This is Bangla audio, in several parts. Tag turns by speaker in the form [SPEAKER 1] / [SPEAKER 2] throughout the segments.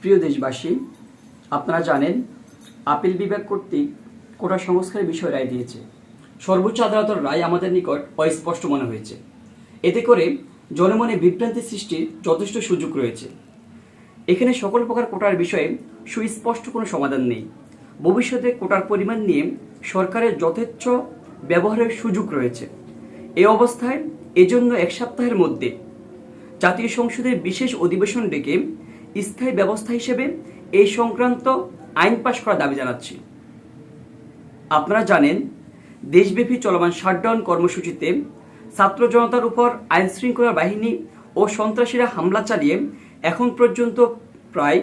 [SPEAKER 1] প্রিয় দেশবাসী, আপনারা জানেন, আপিল বিভাগ কর্তৃক কোটা সংস্কারের বিষয়ে রায় দিয়েছে। সর্বোচ্চ আদালতের রায় আমাদের নিকট অস্পষ্ট মনে হয়েছে। এতে করে জনমনে বিভ্রান্তি সৃষ্টির যথেষ্ট সুযোগ রয়েছে। এখানে সকল প্রকার কোটার বিষয়ে সুস্পষ্ট কোনো সমাধান নেই। ভবিষ্যতে কোটার পরিমাণ নিয়ে সরকারের যথেচ্ছ ব্যবহারের সুযোগ রয়েছে। এই অবস্থায় এজন্য এক সপ্তাহের মধ্যে জাতীয় সংসদের বিশেষ অধিবেশন ডেকে স্থায়ী ব্যবস্থা হিসেবে এই সংক্রান্ত আইন পাশ করার দাবি জানাচ্ছি। আপনারা জানেন, দেশব্যাপী চলমান শাটডাউন কর্মসূচিতে ছাত্র জনতার উপর আইন শৃঙ্খলা বাহিনী ও সন্ত্রাসীরা হামলা চালিয়ে এখন পর্যন্ত প্রায়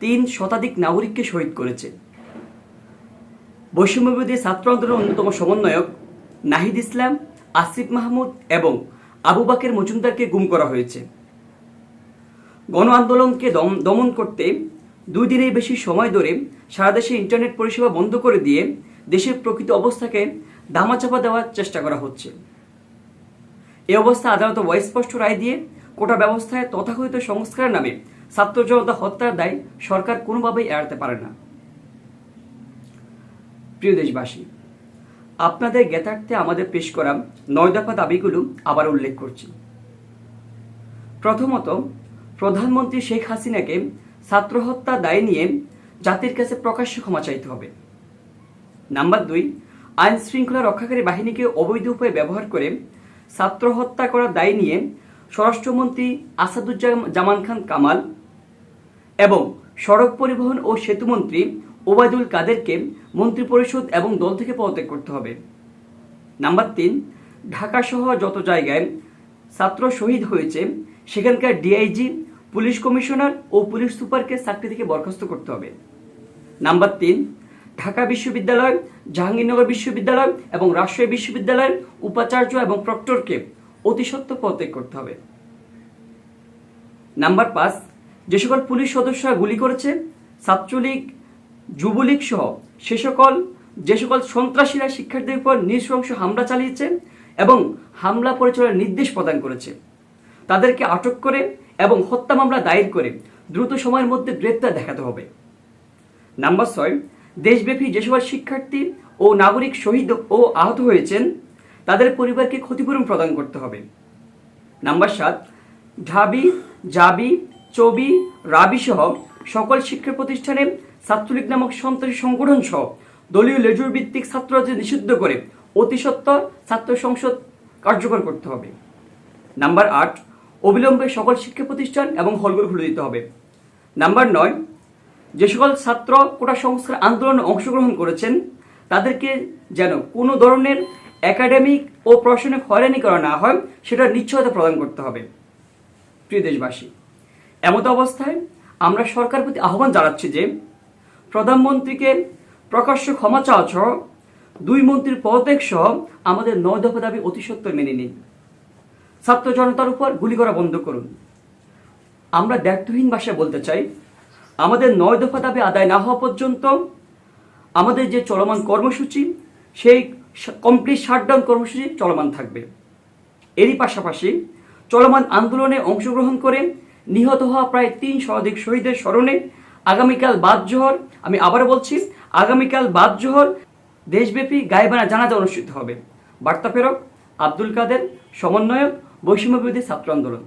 [SPEAKER 1] তিন শতাধিক নাগরিককে শহীদ করেছে। বৈষম্যবিরোধী ছাত্র আন্দোলনের অন্যতম সমন্বয়ক নাহিদ ইসলাম, আসিফ মাহমুদ এবং আবু বাকের মজুমদারকে গুম করা হয়েছে। গণ আন্দোলনকে দম- দমন করতে দুই দিনের বেশি সময় ধরে সারা দেশে ইন্টারনেট পরিষেবা বন্ধ করে দিয়ে দেশের প্রকৃত অবস্থাকে ধামাচাপা দেওয়ার চেষ্টা করা হচ্ছে। এ অবস্থা আদালত স্পষ্ট রায় দিয়ে কোটা ব্যবস্থায় তথাকথিত সংস্কারের নামে ছাত্র জনতা হত্যার দায় সরকার কোনোভাবেই এড়াতে পারে না। প্রিয় দেশবাসী, আপনাদের জ্ঞাতার্থে আমাদের পেশ করা নয় দফা দাবিগুলো আবার উল্লেখ করছি। প্রথমত প্রধানমন্ত্রী শেখ হাসিনাকে ছাত্র হত্যা দায় নিয়ে জাতির কাছে প্রকাশ্যে ক্ষমা চাইতে হবে। নাম্বার দুই, আইন শৃঙ্খলা রক্ষাকারী বাহিনীকে অবৈধ উপায়ে ব্যবহার করে ছাত্র হত্যা করার দায় নিয়ে স্বরাষ্ট্রমন্ত্রী আসাদুজ্জামান খান কামাল এবং সড়ক পরিবহন ও সেতুমন্ত্রী ওবায়দুল কাদেরকে মন্ত্রিপরিষদ এবং দল থেকে পদত্যাগ করতে হবে। নাম্বার তিন, ঢাকা সহ যত জায়গায় ছাত্র শহীদ হয়েছে সেখানকার ডিআইজি পুলিশ কমিশনার ও পুলিশ সুপারকে চাকরি থেকে বরখাস্ত করতে হবে। নাম্বার তিন, ঢাকা বিশ্ববিদ্যালয়, জাহাঙ্গীরনগর বিশ্ববিদ্যালয় এবং রাজশাহী বিশ্ববিদ্যালয়ের উপাচার্য এবং প্রক্টরকে অতি সত্ত্বর পদত্যাগ করতে হবে। নাম্বার পাঁচ, যে সকল পুলিশ সদস্যরা গুলি করেছে, ছাত্রলীগ, যুবলীগ সহ সে সকল, যে সকল সন্ত্রাসীরা শিক্ষার্থীদের উপর নৃশংস হামলা চালিয়েছে এবং হামলা পরিচালনার নির্দেশ প্রদান করেছে। তাদেরকে আটক করে এবং হত্যা মামলা দায়ের করে দ্রুত সময়ের মধ্যে গ্রেপ্তার দেখাতে হবে। নাম্বার ছয়, দেশব্যাপী যে সকল শিক্ষার্থী ও নাগরিক শহীদ ও আহত হয়েছেন, তাদের পরিবারকে ক্ষতিপূরণ প্রদান করতে হবে। নাম্বার সাত, ঢাবি, জাবি, চবি, রাবি সহ সকল শিক্ষা প্রতিষ্ঠানে ছাত্রলীগ নামক সন্ত্রাসী সংগঠন সহ দলীয় লেজুর ভিত্তিক ছাত্ররাজ্য নিষিদ্ধ করে অতি সত্বর ছাত্র সংসদ কার্যকর করতে হবে। নাম্বার আট অবিলম্বে সকল শিক্ষা প্রতিষ্ঠান এবং হলগুলো খুলে দিতে হবে। নাম্বার নয়, যে সকল ছাত্র কোটা সংস্কার আন্দোলনে অংশগ্রহণ করেছেন, তাদেরকে যেন কোনো ধরনের একাডেমিক ও প্রশাসনিক হয়রানি করা না হয়, সেটা নিশ্চয়তা প্রদান করতে হবে। প্রিয় দেশবাসী, এমত অবস্থায় আমরা সরকার প্রতি আহ্বান জানাচ্ছি যে, প্রধানমন্ত্রীকে প্রকাশ্য ক্ষমা চাওয়া সহ দুই মন্ত্রীর পদত্যাগ সহ আমাদের নয় দফা দাবি অতি সত্বর মেনে নিন। ছাত্র জনতার উপর গুলি করা বন্ধ করুন। আমরা দায়িত্বহীন ভাষায় বলতে চাই, আমাদের নয় দফা দাবি আদায় না হওয়া পর্যন্ত আমাদের যে চলমান কর্মসূচি, সেই কমপ্লিট শাটডাউন কর্মসূচি চলমান থাকবে। এরই পাশাপাশি চলমান আন্দোলনে অংশগ্রহণ করে নিহত হওয়া প্রায় তিন শতাধিক শহীদের স্মরণে আগামীকাল বাদ জোহর আমি আবার বলছি, আগামীকাল বাদ জোহর দেশব্যাপী গায়েবানা জানাজা অনুষ্ঠিত হবে। বার্তা প্রেরক আব্দুল কাদের, সমন্বয়ক বৈষম্য বিরোধী ছাত্র আন্দোলন।